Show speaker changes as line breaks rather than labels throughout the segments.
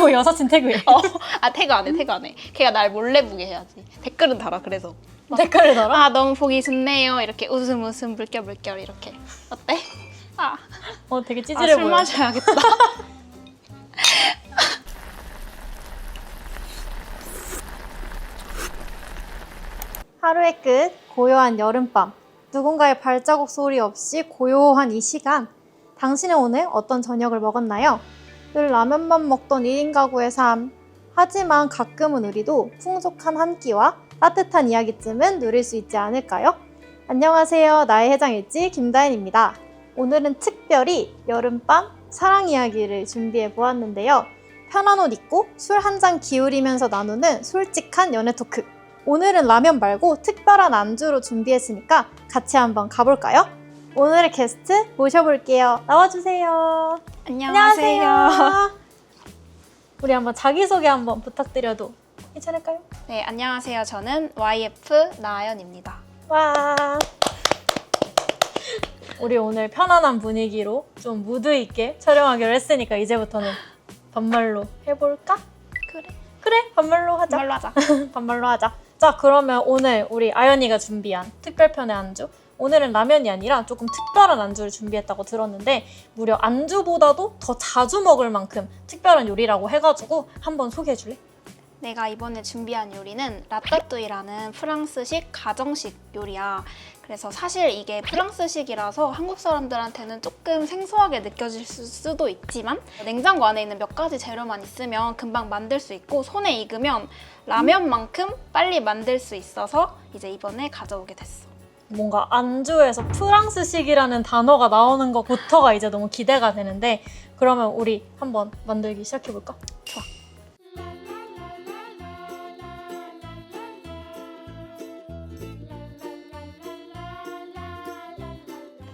그리고 여사친 태그해.
어, 아 태그 안 해, 태그 안 해. 걔가 날 몰래 보게 해야지. 댓글은 달아. 그래서
댓글을 달아?
아 너무 보기 좋네요. 이렇게 웃음 웃음 물결 물결 이렇게 어때? 아,
어, 되게
아,
찌질해
술
보여.
마셔야겠다.
하루의 끝, 고요한 여름밤. 누군가의 발자국 소리 없이 고요한 이 시간. 당신은 오늘 어떤 저녁을 먹었나요? 늘 라면만 먹던 1인 가구의 삶. 하지만 가끔은 우리도 풍족한 한 끼와 따뜻한 이야기쯤은 누릴 수 있지 않을까요? 안녕하세요. 나의 해장일지 김다현입니다. 오늘은 특별히 여름밤 사랑 이야기를 준비해 보았는데요. 편한 옷 입고 술 한 잔 기울이면서 나누는 솔직한 연애 토크. 오늘은 라면 말고 특별한 안주로 준비했으니까 같이 한번 가볼까요? 오늘의 게스트 모셔볼게요. 나와주세요.
안녕하세요.
우리 한번 자기소개 한번 부탁드려도 괜찮을까요?
네, 안녕하세요. 저는 YF 나연입니다.
와. 우리 오늘 편안한 분위기로 좀 무드 있게 촬영하기로 했으니까 이제부터는 반말로 해볼까?
그래.
그래, 반말로 하자.
말로 하자.
반말로 하자. 자, 그러면 오늘 우리 아연이가 준비한 특별편의 안주. 오늘은 라면이 아니라 조금 특별한 안주를 준비했다고 들었는데 무려 안주보다도 더 자주 먹을 만큼 특별한 요리라고 해가지고 한번 소개해 줄래?
내가 이번에 준비한 요리는 라따뚜이라는 프랑스식 가정식 요리야. 그래서 사실 이게 프랑스식이라서 한국 사람들한테는 조금 생소하게 느껴질 수- 수도 있지만 냉장고 안에 있는 몇 가지 재료만 있으면 금방 만들 수 있고 손에 익으면 라면만큼 빨리 만들 수 있어서 이제 이번에 가져오게 됐어.
뭔가 안주에서 프랑스식이라는 단어가 나오는 것부터가 이제 너무 기대가 되는데 그러면 우리 한번 만들기 시작해 볼까?
좋아.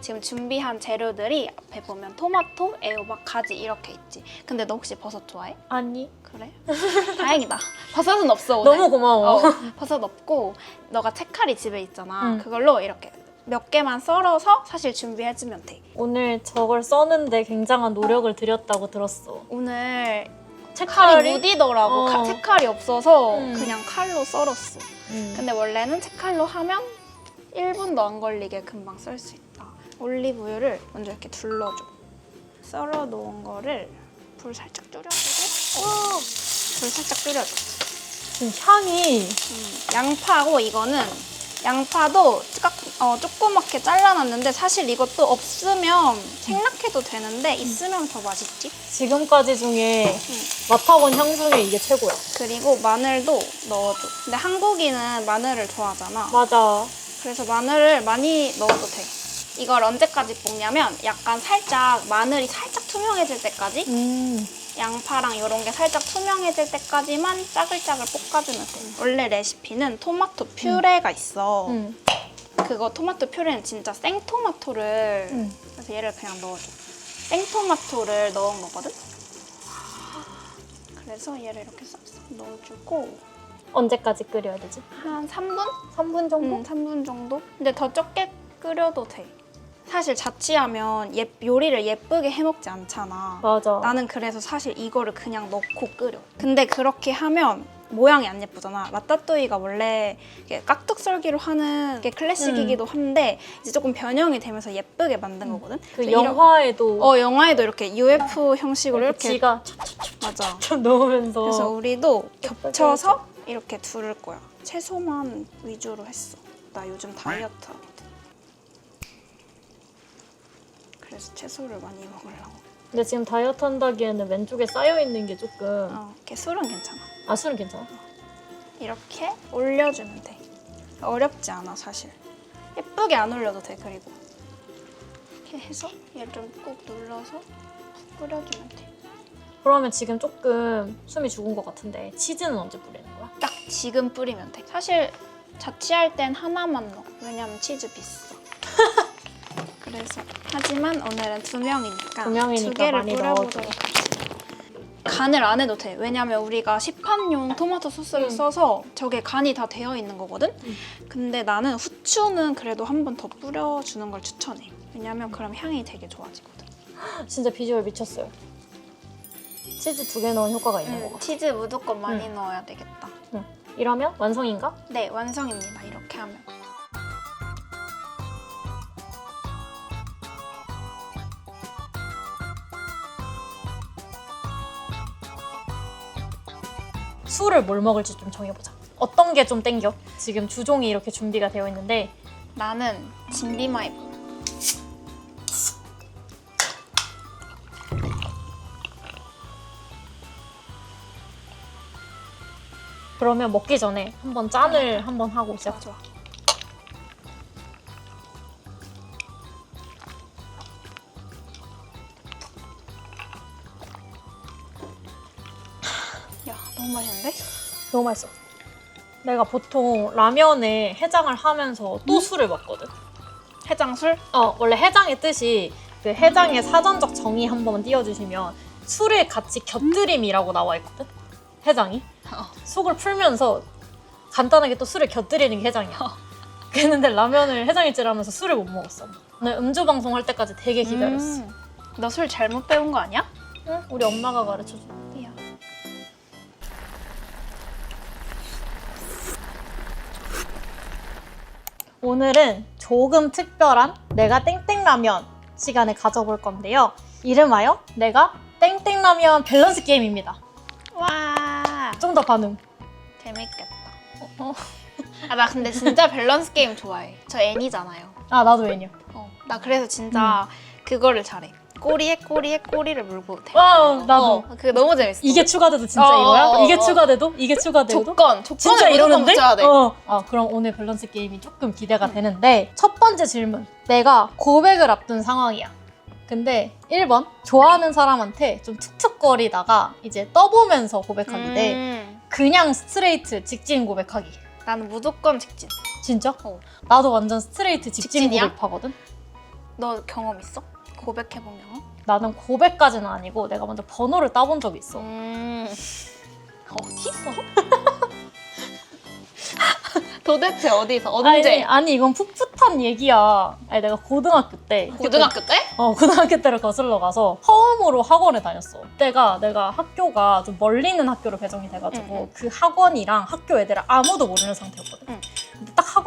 지금 준비한 재료들이 앞에 보면 토마토, 애호박, 가지 이렇게 있지. 근데 너 혹시 버섯 좋아해?
아니
그래? 다행이다. 버섯은 없어 오늘.
너무 고마워.
어, 버섯 없고 너가 채칼이 집에 있잖아.
응.
그걸로 이렇게 몇 개만 썰어서 사실 준비해주면 돼.
오늘 저걸 써는데 굉장한 노력을 들였다고 들었어.
오늘
채칼이
칼이 무디더라고.
어.
카- 채칼이 없어서
음.
그냥 칼로 썰었어.
음.
근데 원래는 채칼로 하면 1분도 안 걸리게 금방 썰 수 있다. 올리브유를 먼저 이렇게 둘러줘. 썰어 놓은 거를 불 살짝 줄여주고 오! 불 살짝 줄여줘.
지금 향이
음, 양파고 이거는 양파도 깍, 어, 조그맣게 잘라놨는데 사실 이것도 없으면 생략해도 되는데 있으면 더 맛있지.
지금까지 중에 맡아본 향 중에 이게 최고야.
그리고 마늘도 넣어줘. 근데 한국인은 마늘을 좋아하잖아.
맞아.
그래서 마늘을 많이 넣어도 돼. 이걸 언제까지 볶냐면 약간 살짝 마늘이 살짝 투명해질 때까지
음.
양파랑 이런 게 살짝 투명해질 때까지만 짜글짜글 볶아주면 돼. 원래 레시피는 토마토 퓨레가 있어.
음.
그거 토마토 퓨레는 진짜 생토마토를
음.
그래서 얘를 그냥 넣어줘. 생토마토를 넣은 거거든. 그래서 얘를 이렇게 싹싹 넣어주고
언제까지 끓여야 되지?
한 3분?
3분 정도?
음, 3분 정도? 근데 더 적게 끓여도 돼. 사실 자취하면 예, 요리를 예쁘게 해먹지 않잖아.
맞아.
나는 그래서 사실 이거를 그냥 넣고 끓여. 근데 그렇게 하면 모양이 안 예쁘잖아. 라따뚜이가 원래 이렇게 깍둑썰기로 하는 게 클래식이기도 한데 이제 조금 변형이 되면서 예쁘게 만든 거거든.
그
그래서 이런-
영화에도
어 영화에도 이렇게 UF 형식으로
이렇게 지가
맞아.
촥촥 넣으면서
그래서 우리도 겹쳐서 이렇게 두를 거야. 채소만 위주로 했어. 나 요즘 다이어트 하거든. 그래서 채소를 많이 먹으려고.
근데 지금 다이어트 한다기에는 왼쪽에 쌓여 있는 게 조금
어, 이렇게 술은 괜찮아.
아 술은 괜찮아.
이렇게 올려주면 돼. 어렵지 않아 사실. 예쁘게 안 올려도 돼 그리고. 이렇게 해서 얘를 좀 꾹 눌러서 푹 끓여주면 돼.
그러면 지금 조금 숨이 죽은 것 같은데 치즈는 언제 뿌리는 거야?
딱 지금 뿌리면 돼. 사실 자취할 땐 하나만 넣어. 왜냐면 치즈 비싸. 그래서 하지만 오늘은 두 명이니까
두 명이니까
두 개를
많이
뿌려보도록. 간을 안 해도 돼. 왜냐면 우리가 시판용 토마토 소스를
음.
써서 저게 간이 다 되어 있는 거거든.
음.
근데 나는 후추는 그래도 한 번 더 뿌려주는 걸 추천해. 왜냐면 그럼 향이 되게 좋아지거든.
진짜 비주얼 미쳤어요. 치즈 두 개 넣은 효과가 있는
음,
거고.
치즈 무조건 많이 넣어야 되겠다.
이러면 완성인가?
네, 완성입니다. 이렇게 하면.
술을 뭘 먹을지 좀 정해보자. 어떤 게 좀 땡겨? 지금 주종이 이렇게 준비가 되어 있는데
나는 진비마이
그러면 먹기 전에 한번 짠을 한번 하고 시작.
좋아. 맛있는데?
너무 맛있어. 내가 보통 라면에 해장을 하면서 또 술을 먹거든.
해장술?
어, 원래 해장의 뜻이 그 해장의 사전적 정의 한 번만 띄워주시면 술을 같이 곁들임이라고 나와 있거든. 해장이.
어.
속을 풀면서 간단하게 또 술을 곁들이는 게 해장이야. 그랬는데 라면을 해장일지를 하면서 술을 못 먹었어. 오늘 음주 방송 할 때까지 되게 기다렸어.
음, 너술 잘못 배운 거 아니야?
응? 우리 엄마가 가르쳐줘.
야.
오늘은 조금 특별한 내가 땡땡라면 시간을 가져볼 건데요. 이름하여 내가 땡땡라면 밸런스 게임입니다.
와,
좀 더 반응.
재밌겠다.
어.
아, 나 근데 진짜 밸런스 게임 좋아해. 저 애니잖아요.
아 나도 애니야.
어, 나 그래서 진짜 그거를 잘해. 꼬리에 꼬리에 꼬리를 물고 대.
와 나도.
어, 그게 너무 재밌어.
이게 추가돼도 진짜
어,
이거야?
어, 어,
이게
어.
추가돼도? 이게 추가돼도?
조건, 조건을
진짜
무조건
이러는데?
붙여야 돼.
어. 아 그럼 오늘 밸런스 게임이 조금 기대가 되는데 첫 번째 질문. 내가 고백을 앞둔 상황이야. 근데 1번 좋아하는 사람한테 좀 툭툭거리다가 이제 떠보면서 고백하기인데
음,
그냥 스트레이트 직진 고백하기.
나는 무조건 직진.
진짜?
어.
나도 완전 스트레이트 직진
직진이야?
고백하거든.
너 경험 있어? 고백해본 경험?
나는 고백까지는 아니고 내가 먼저 번호를 따본 적이 있어.
음. 어디서? 도대체 어디서? 언제?
아니, 아니 이건 풋풋한 얘기야. 아니 내가 고등학교 때
고등학교 때?
어 고등학교 때를 거슬러 가서 처음으로 학원에 다녔어. 그때가 내가 학교가 좀 멀리 있는 학교로 배정이 돼가지고
응, 응.
그 학원이랑 학교 애들을 아무도 모르는 상태였거든.
응.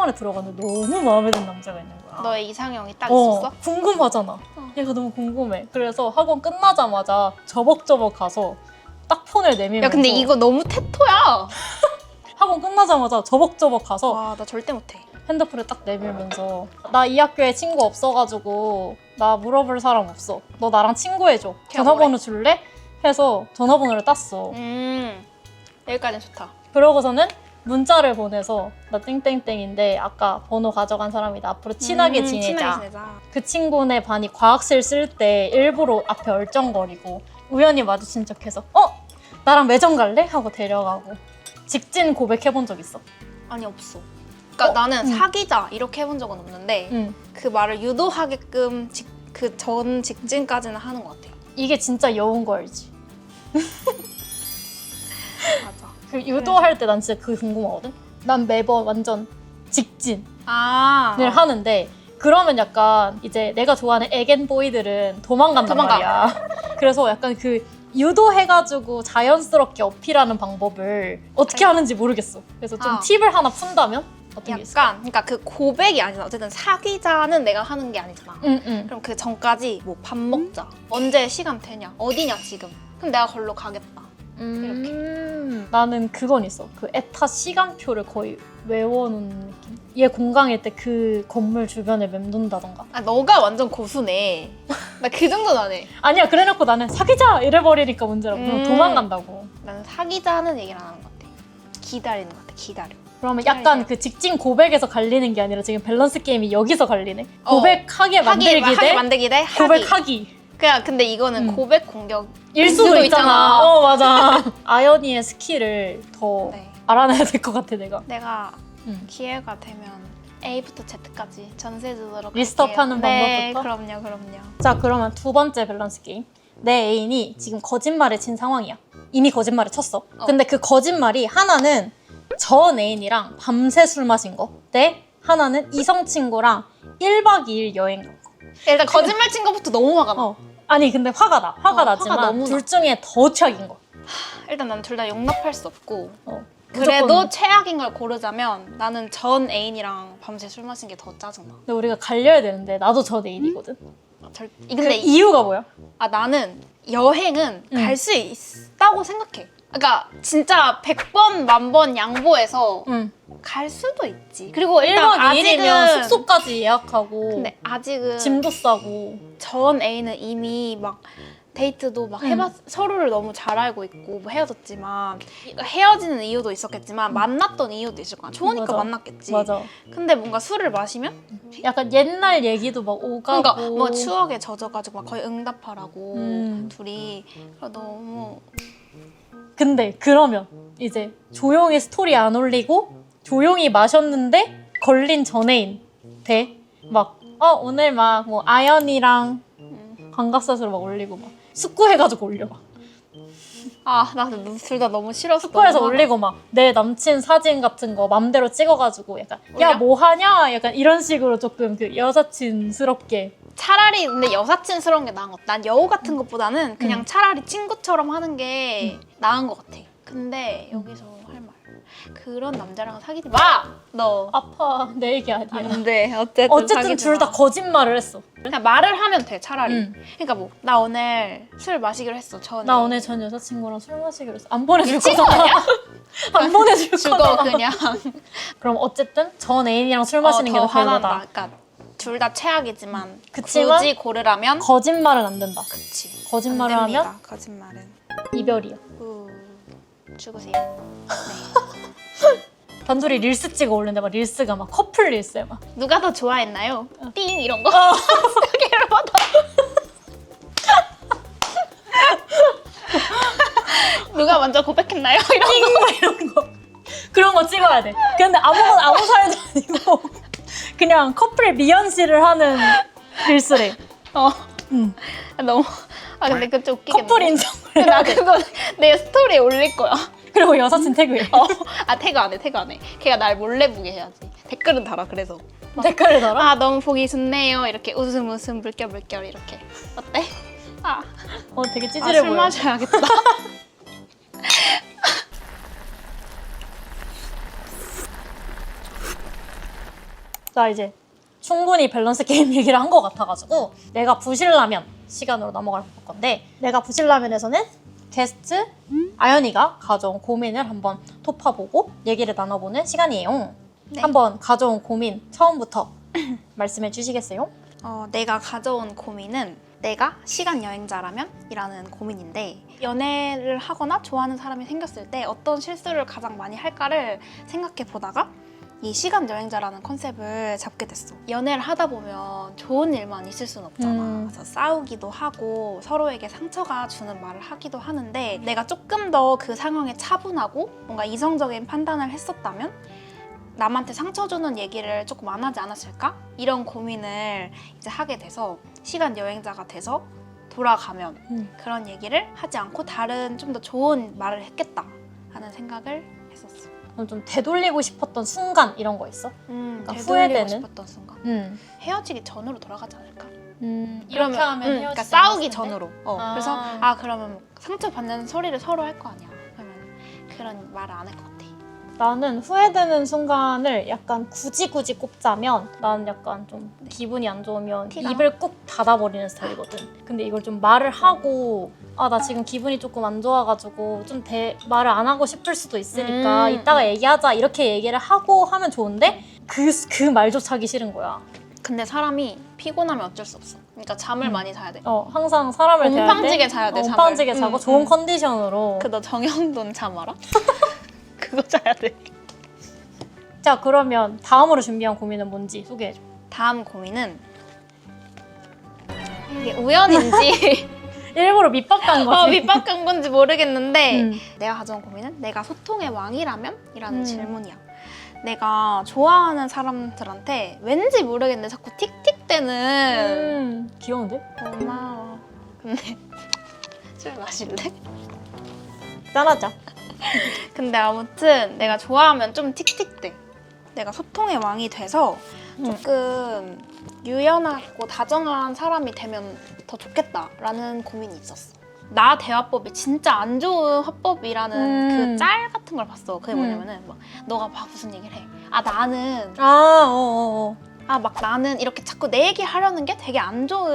학원에 들어갔는데 너무 마음에 드는 남자가 있는 거야.
너의 이상형이 딱
어,
있었어?
궁금하잖아.
어.
얘가 너무 궁금해. 그래서 학원 끝나자마자 저벅저벅 가서 딱 폰을 내밀면서
야 근데 이거 너무 테토야.
학원 끝나자마자 저벅저벅 가서
와 나 절대 못해.
핸드폰을 딱 내밀면서 나 이 학교에 친구 없어가지고 나 물어볼 사람 없어. 너 나랑 친구해줘. 전화번호 줄래? 해서 전화번호를 땄어.
음 여기까지는 좋다.
그러고서는 문자를 보내서 나 땡땡땡인데 아까 번호 가져간 사람이다. 앞으로 친하게
음,
지내자.
친하게 지내자.
그 친구네 반이 과학실 쓸 때 일부러 앞에 얼쩡거리고 우연히 마주친 척해서 어? 나랑 매점 갈래? 하고 데려가고 직진 고백해본 적 있어.
아니 없어. 그러니까
어?
나는
음.
사귀자 이렇게 해본 적은 없는데
응.
그 말을 유도하게끔 그 전 직진까지는 하는 것 같아.
이게 진짜 여운 거 알지?
맞아.
그 유도할 때 난 진짜 그게 궁금하거든? 난 매번 완전 직진을
아
하는데 그러면 약간 이제 내가 좋아하는 애겐 보이들은 도망간단
도망가.
말이야. 그래서 약간 그 유도해가지고 자연스럽게 어필하는 방법을 어떻게 하는지 모르겠어. 그래서 좀
아.
팁을 하나 푼다면 어떤 게 있을까?
약간 그러니까 그 고백이 아니잖아. 어쨌든 사귀자는 내가 하는 게 아니잖아.
응, 응.
그럼 그 전까지 뭐 밥 먹자. 언제 시간 되냐? 어디냐 지금? 그럼 내가 걸로 가겠다.
음, 나는 그건 있어. 그 에타 시간표를 거의 외워놓는 느낌. 얘 공강일 때 그 건물 주변에 맴돈다던가.
아 너가 완전 고수네. 나 그 정도는 안 해.
아니야, 그래놓고 나는 사귀자 이래버리니까 문제라고. 그냥
음.
도망간다고.
나는 사귀자는 얘기를 안 하는 것 같아. 기다리는 것 같아. 기다려.
그러면. 약간 그 직진 고백에서 갈리는 게 아니라 지금 밸런스 게임이 여기서 갈리네.
어.
고백하게 만들기
하기,
대
만들기 대 하기.
고백하기.
그냥 근데 이거는
음.
고백 공격.
일 수도
있잖아.
어, 맞아. 아연이의 스킬을 더
네.
알아내야 될 것 같아, 내가.
내가
음.
기회가 되면 A부터 Z까지 전세 주도록
리스트업
할게요.
하는
네,
방법부터?
그럼요, 그럼요.
자, 그러면 두 번째 밸런스 게임. 내 애인이 지금 거짓말을 친 상황이야. 이미 거짓말을 쳤어.
어.
근데 그 거짓말이 하나는 전 애인이랑 밤새 술 마신 거. 대 하나는 이성 친구랑 1박 2일 여행 간 거.
일단 거짓말 친 것부터 너무 화가 나.
어. 아니 근데 화가 나. 화가
어, 화가
나지만
너무
둘
나.
중에 더 최악인 거.
일단 난 둘 다 용납할 수 없고
어.
그래도
무조건.
최악인 걸 고르자면 나는 전 애인이랑 밤새 술 마신 게 더 짜증나.
근데 우리가 갈려야 되는데 나도 저 내일이거든.
절,
그
근데 이-
이유가 뭐야?
아 나는 여행은
응.
갈수 있다고 생각해. 그러니까 진짜 100번 만 번 양보해서
응.
갈 수도 있지. 그리고 일단
1박 2일이면
아직은
숙소까지 예약하고
근데 아직은
짐도 싸고
전 애인은 이미 막 데이트도 막
응.
해봤 서로를 너무 잘 알고 있고 뭐 헤어졌지만 헤어지는 이유도 있었겠지만 만났던 이유도 있을 거야. 좋으니까
맞아.
만났겠지.
맞아.
근데 뭔가 술을 마시면
약간 옛날 얘기도 막 오가고
그러니까 뭐 추억에 젖어가지고 막 거의 응답하라고
음.
둘이 그래서 너무
근데 그러면 이제 조용히 스토리 안 올리고 조용히 마셨는데 걸린 전애인 돼? 막 어, 오늘 막 뭐 아연이랑
음.
감각사수로 막 올리고 막 숙고해가지고 올려 막
아 나 둘 다 너무 싫었어.
숙고해서
너무
올리고 막 내 남친 사진 같은 거 맘대로 찍어가지고 약간 야? 뭐 하냐 약간 이런 식으로 조금 그 여사친스럽게
차라리 근데 여사친스러운 게 나은 것 같아. 난 여우 같은 것보다는 그냥
음.
차라리 친구처럼 하는 게 나은 것 같아. 근데 여기서 할 말. 그런 남자랑 사귀지 마! 너.
아파 내 얘기 아니야
안 돼. 어쨌든.
어쨌든
사귀지
둘다
마.
거짓말을 했어
그냥 말을 하면 돼, 차라리.
응.
그러니까 뭐, 나 오늘 술 마시기로 했어. 전에.
나 오늘 전 여자친구랑 술 마시기로 했어 안 보내줄
거
거잖아? 안 보내줄
죽어,
거잖아
그냥.
그럼 어쨌든 전 애인이랑 술 마시는
어, 게더 화난다. 그러니까 둘 다 최악이지만
그치만
굳이 고르라면
거짓말은 안 된다
그치.
거짓말을
안 됩니다,
하면
거짓말은
이별이야
우, 죽으세요. 네.
단둘이 릴스 찍어 올리는데 막 릴스가 막 커플 릴스야 막
누가 더 좋아했나요? 띵 이런 거.
어.
그게 받아. 누가 먼저 고백했나요? 이런 거.
막 이런 거 그런 거 찍어야 돼 근데 아무거나 아무 사연도 아니고 그냥 커플 미연씨를 하는 릴스래
어,
응.
너무. 아 근데 그거 좀 웃기겠네.
커플 인정을
나
해야 돼
그거 내 스토리에 올릴 거야.
그리고 여사친 태그해
어, 아 태그 안 해, 태그 안 해. 걔가 날 몰래 보게 해야지. 댓글은 달아. 그래서.
댓글을 달아
아 너무 보기 좋네요. 이렇게 웃음 웃음 물결 물결 이렇게. 어때? 아,
어 되게
아,
찌질해
술
보여
마셔야겠다.
자 이제 충분히 밸런스 게임 얘기를 한 것 같아가지고 내가 부실라면 시간으로 넘어갈 건데 내가 부실라면에서는 게스트 아연이가 가져온 고민을 한번 톱파보고 얘기를 나눠보는 시간이에요.
네.
한번 가져온 고민 처음부터 말씀해 주시겠어요?
어, 내가 가져온 고민은 내가 시간 여행자라면? 이라는 고민인데 연애를 하거나 좋아하는 사람이 생겼을 때 어떤 실수를 가장 많이 할까를 생각해 보다가 이 시간 여행자라는 컨셉을 잡게 됐어. 연애를 하다 보면 좋은 일만 있을 순 없잖아.
음.
그래서 싸우기도 하고 서로에게 상처가 주는 말을 하기도 하는데 내가 조금 더 그 상황에 차분하고 뭔가 이성적인 판단을 했었다면 남한테 상처 주는 얘기를 조금 안 하지 않았을까? 이런 고민을 이제 하게 돼서 시간 여행자가 돼서 돌아가면
음.
그런 얘기를 하지 않고 다른 좀 더 좋은 말을 했겠다 하는 생각을 했었어.
그럼 좀 되돌리고 싶었던 순간 이런 거 있어?
음,
그러니까
되돌리고
후회되는?
싶었던 순간.
음.
헤어지기 전으로 돌아가지 않을까?
음,
그러면, 응, 그러니까
헤어지지
싸우기
않았을 텐데?
전으로. 어,
아.
그래서 아 그러면 상처 받는 소리를 서로 할 거 아니야. 그러면 그런 말을 안 할 것 같아.
나는 후회되는 순간을 약간 굳이 굳이 꼽자면 나는 약간 좀 기분이 안 좋으면
티가?
입을 꾹 닫아버리는 스타일이거든. 근데 이걸 좀 말을 하고 아 나 지금 기분이 조금 안 좋아가지고 좀 대, 말을 안 하고 싶을 수도 있으니까
음,
이따가 얘기하자 이렇게 얘기를 하고 하면 좋은데 그 그 말조차 하기 싫은 거야.
근데 사람이 피곤하면 어쩔 수 없어. 그러니까 잠을
음.
많이 자야 돼.
어 항상 사람을 대할 때
옴팡지게 자야 돼,
어,
잠을.
옴팡지게 자고
음,
좋은
음.
컨디션으로.
그 너 정형돈 잠 알아? 그거 자야 돼.
자 그러면 다음으로 준비한 고민은 뭔지 소개해줘.
다음 고민은 이게 우연인지
일부러 밑밥 간 거지.
어, 밑밥 간 건지 모르겠는데
음.
내가 가져온 고민은 내가 소통의 왕이라면? 이라는
음.
질문이야. 내가 좋아하는 사람들한테 왠지 모르겠는데 자꾸 틱틱대는
음, 귀여운데?
고마워. 근데 술 마실래?
짠하자.
근데 아무튼 내가 좋아하면 좀 틱틱대. 내가 소통의 왕이 돼서
음.
조금 유연하고 다정한 사람이 되면 더 좋겠다라는 고민이 있었어. 나 대화법이 진짜 안 좋은 화법이라는
음.
그 짤 같은 걸 봤어. 그게
음.
뭐냐면은 막 너가 막 무슨 얘기를 해. 아 나는
아, 어, 어, 어.
아 막 나는 이렇게 자꾸 내 얘기 하려는 게 되게 안 좋은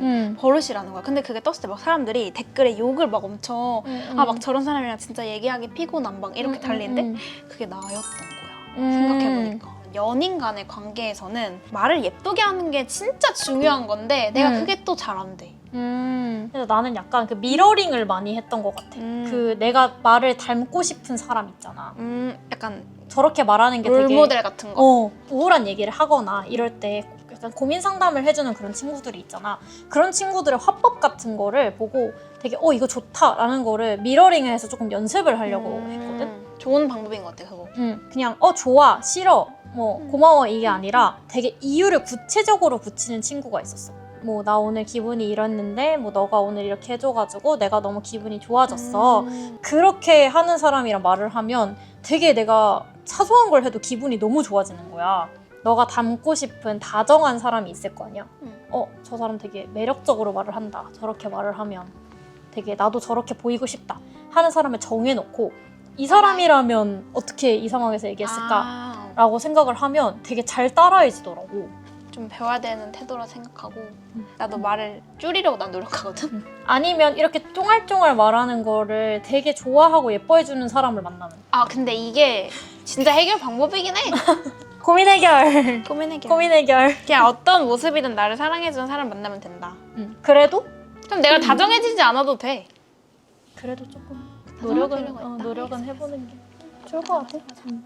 음.
버릇이라는 거야. 근데 그게 떴을 때 막 사람들이 댓글에 욕을 막 엄청
음,
아 막 저런 사람이랑 진짜 얘기하기 피곤한 막 이렇게
음,
달리는데
음,
그게 나였던 거야.
음.
생각해보니까 연인 간의 관계에서는 말을 예쁘게 하는 게 진짜 중요한 건데 내가
음.
그게 또 잘 안 돼.
음. 그래서 나는 약간 그 미러링을 많이 했던 것 같아.
음.
그 내가 말을 닮고 싶은 사람 있잖아.
음 약간
저렇게 말하는 게 되게
롤모델 같은 거.
어, 우울한 얘기를 하거나 이럴 때 약간 고민 상담을 해주는 그런 친구들이 있잖아. 그런 친구들의 화법 같은 거를 보고 되게 어 이거 좋다라는 거를 미러링을 해서 조금 연습을 하려고
음.
했거든.
좋은 방법인 것 같아 그거.
음, 그냥 어 좋아 싫어 뭐
음.
고마워 이게 아니라 되게 이유를 구체적으로 붙이는 친구가 있었어. 뭐 나 오늘 기분이 이랬는데 뭐 너가 오늘 이렇게 해줘가지고 내가 너무 기분이 좋아졌어.
음.
그렇게 하는 사람이랑 말을 하면 되게 내가 사소한 걸 해도 기분이 너무 좋아지는 거야. 너가 닮고 싶은 다정한 사람이 있을 거 아니야.
음.
어, 저 사람 되게 매력적으로 말을 한다. 저렇게 말을 하면 되게 나도 저렇게 보이고 싶다. 하는 사람을 정해놓고 이 사람이라면 어떻게 이 상황에서 얘기했을까?
아,
라고 생각을 하면 되게 잘 따라해지더라고.
좀 배워야 되는 태도라 생각하고 나도 말을 줄이려고 난 노력하거든.
아니면 이렇게 쫑알쫑알 말하는 거를 되게 좋아하고 예뻐해주는 사람을 만나는.
아 근데 이게 진짜 해결 방법이긴 해.
고민 해결.
고민 해결.
고민 해결.
그냥 어떤 모습이든 나를 사랑해주는 사람 만나면 된다.
음, 그래도
그럼 내가 다정해지지 않아도 돼.
그래도 조금 노력은
필요가
어,
있다.
노력은 해보는 게 좋을 것 같아. 음.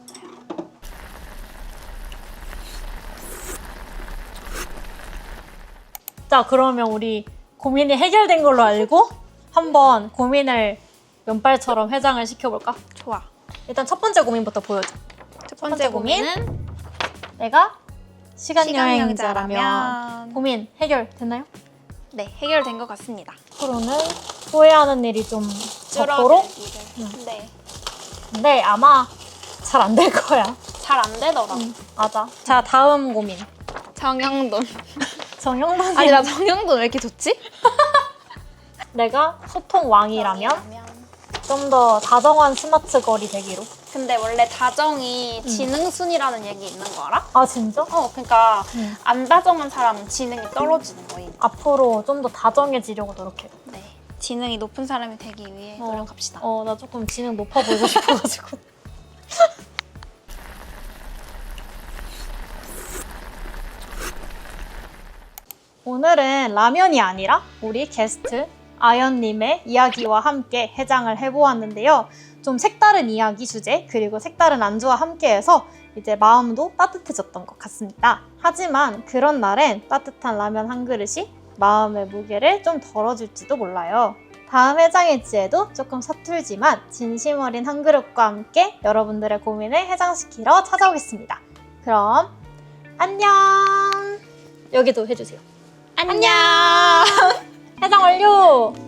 자 그러면 우리 고민이 해결된 걸로 알고 한번 고민을 면발처럼 회장을 시켜볼까?
좋아.
일단 첫 번째 고민부터 보여줘.
첫 번째
고민?
고민은
내가 시간
시간
여행자라면
여행자라면
고민 해결됐나요?
네 해결된 것 같습니다.
앞으로는 후회하는 일이 좀 적도록
줄어들기를. 네.
근데 아마 잘 안 될 거야.
잘 안 되더라.
맞아. 자, 다음 고민.
정영돈.
정영돈
아니 나 정영돈 왜 이렇게 좋지?
내가 소통 왕이라면 좀 더 다정한 스마트 걸이 되기로.
근데 원래 다정이 지능순이라는 얘기 있는 거 알아?
아, 진짜?
어, 그러니까
응.
안 다정한 사람은 지능이 떨어지는 거예요.
앞으로 좀 더 다정해지려고 노력해.
네. 지능이 높은 사람이 되기 위해
어.
노력합시다.
어, 나 조금 지능 높아 보이고 싶어가지고. 오늘은 라면이 아니라 우리 게스트 아연님의 이야기와 함께 해장을 해보았는데요. 좀 색다른 이야기 주제 그리고 색다른 안주와 함께해서 이제 마음도 따뜻해졌던 것 같습니다. 하지만 그런 날엔 따뜻한 라면 한 그릇이 마음의 무게를 좀 덜어줄지도 몰라요. 다음 해장일지에도 조금 서툴지만 진심 어린 한 그릇과 함께 여러분들의 고민을 해장시키러 찾아오겠습니다. 그럼 안녕! 여기도 해주세요.
안녕.
해장 완료!